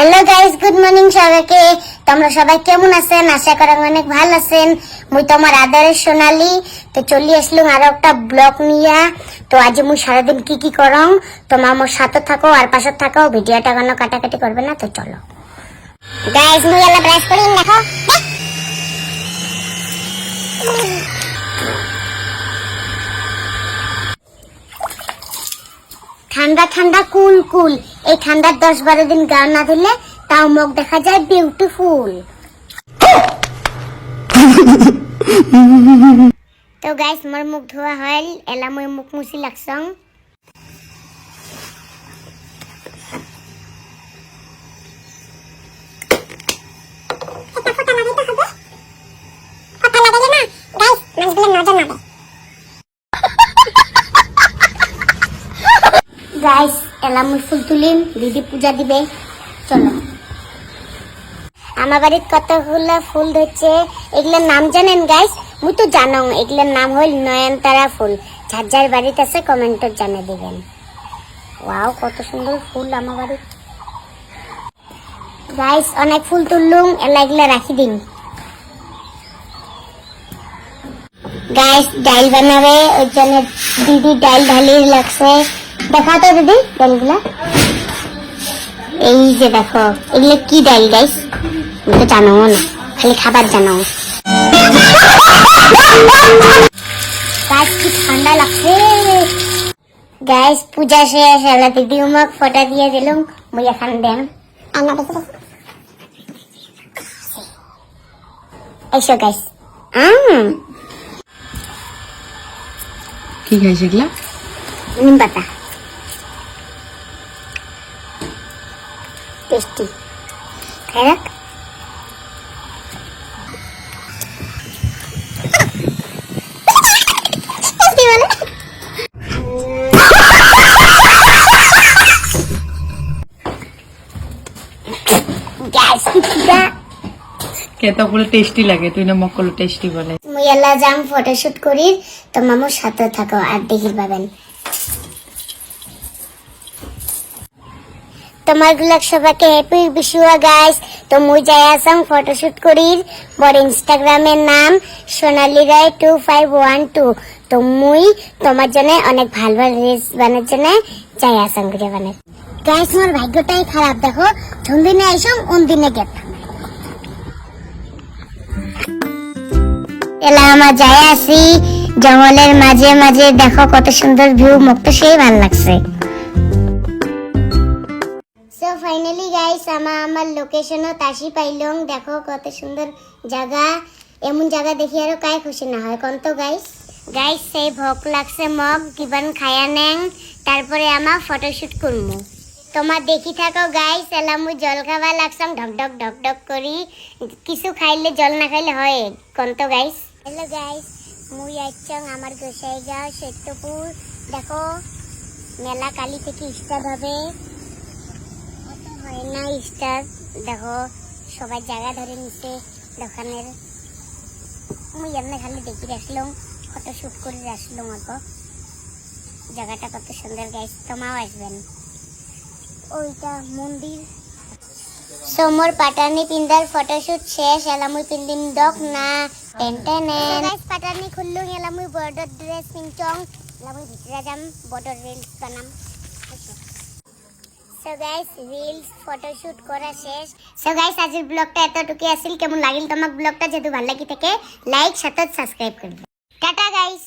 Hello guys good morning সবাইকে। তোমরা সবাই কেমন আছেন? আশা করি অনেক ভালো আছেন। মুই তোমার আদরের সোনালি। তো চলি আসলুম আরও একটা ব্লগ নিয়া। তো আজ মুই সারাদিন কি কি করং? তোমরা আমার সাথে থাকো, আর পাশে থাকো। ভিডিওটা কোনো কাটাকাটি করবে না, তো চলো। গাইস মুই এলা ব্রাশ করি দেখো। ঠান্ডা ঠান্ডা কুল কুল। এই ঠান্ডার দশ বারো দিন গা না দিলে তাও মুখ দেখা যায় বিউটিফুল তো গাইস মোর মুখ ধোয়া হল এলা মই মুখ মুছি লাগছং গাইস এলা মুই ফুল তুলিম, দিদি পূজা দিবে। চলো। আমার বাড়ির কতগুলো ফুল ধরছে, এগুলোর নাম জানেন গাইস? মুই তো জানো, এগুলোর নাম হল নয়নতারা ফুল। যার যার বাড়িতে আছে কমেন্টত জানিয়ে দিবেন। ওয়াও, কত সুন্দর ফুল আমার বাড়ির। গাইস, অনেক ফুল তুললুম, এলা এগুলা রাখি দিন গাইস ডাল বানাবে ওই জন্য দিদি ডাল ঢালি লাগছে দেখা তো দিদি ডালগুলা। এই যে দেখো এগুলো কি ডাল গাইস তো জানো না খালি খাবার জানো গাছ কি ঠান্ডা লাগছে? গাইস পূজা শেষ এলা দিদি উমাক ফটা দিয়ে দিলুম মুই এখন দেন। আনা দেখো। এসো গাইস আম। কি খাইছে এগুলা? নিম পাতা। টেস্টি কেতা বলে টেস্টি লাগে তুই না মক করলে টেস্টি বলে। মুই এলা যাম ফটোশুট করি তো মামুর সাথে থাকো আর দেখি পাবেন। তোমার গুলাক সবাইকে হ্যাপি বিশুয়া গাইস তো মুই যাই আসাম ফটোশুট করি বড় ইনস্টাগ্রামের নাম Sonali Roy two five one two তো মুই তোমার জন্য অনেক ভালো ভালো রিলস বানার জন্য যাই আসাম করে বানাই। গাইস আমার ভাগ্যটাই খারাপ, দেখো। কোন দিনে আইসাম কোন দিনে গেতাম এলা আমার যায় আসি, জঙ্গলের মাঝে মাঝে দেখো কত সুন্দর ভিউ মুখ তো সেই ভালো লাগছে। ফাইনালি গাইস আমা আমার লোকেশনও তাসি পাইলং। দেখো কত সুন্দর জায়গা এমন জায়গা দেখি আরও কাই খুশি না হয়। কোন তো গাইস গাইস সেই ভোক লাগছে মগ, কিবান খায়া নেং। তারপরে আমা ফটোশুট করমু। তোমার দেখি থাকো গাইস এলা মুই জল খাবা লাগছাম ঢক ঢক ঢক ঢক করি। কিছু খাইলে, জল না খাইলে হয়। কোন তো গাইস হ্যালো গাইস মুই আইছং আমার গোসাইগাঁও, সত্যপুর। দেখো, মেলা কালি থেকে স্টার্ট হবে। না দেখো সবাই জায়গা ধরে নিছে দোকানের। মুই এমনি খালি দেখি আসলাম ফটো শুট করে আসলাম অল্প। জায়গাটা কত সুন্দর গাইস তোমাও আসবেন। ওইটা মন্দির। সোমর পাটানি পিন্দার ফটোশুট শেষ এলামুই পিন্দিম দক না টেন টেন। গাইস পাটানি খুললুং এলামুই বর্ডার ড্রেস পিনচং এলামুই ভিতরে যাম বর্ডার রিলস বানাম সো গাইস রিলস ফটোশুট করা শেষ সো গাইস আজকের ব্লগটা এতটুকু আসিল কেমন লাগিল তোমাক ব্লগটা যদি ভালো লাগি থাকে লাইক সাথে সাবস্ক্রাইব করবে টাটা গাইস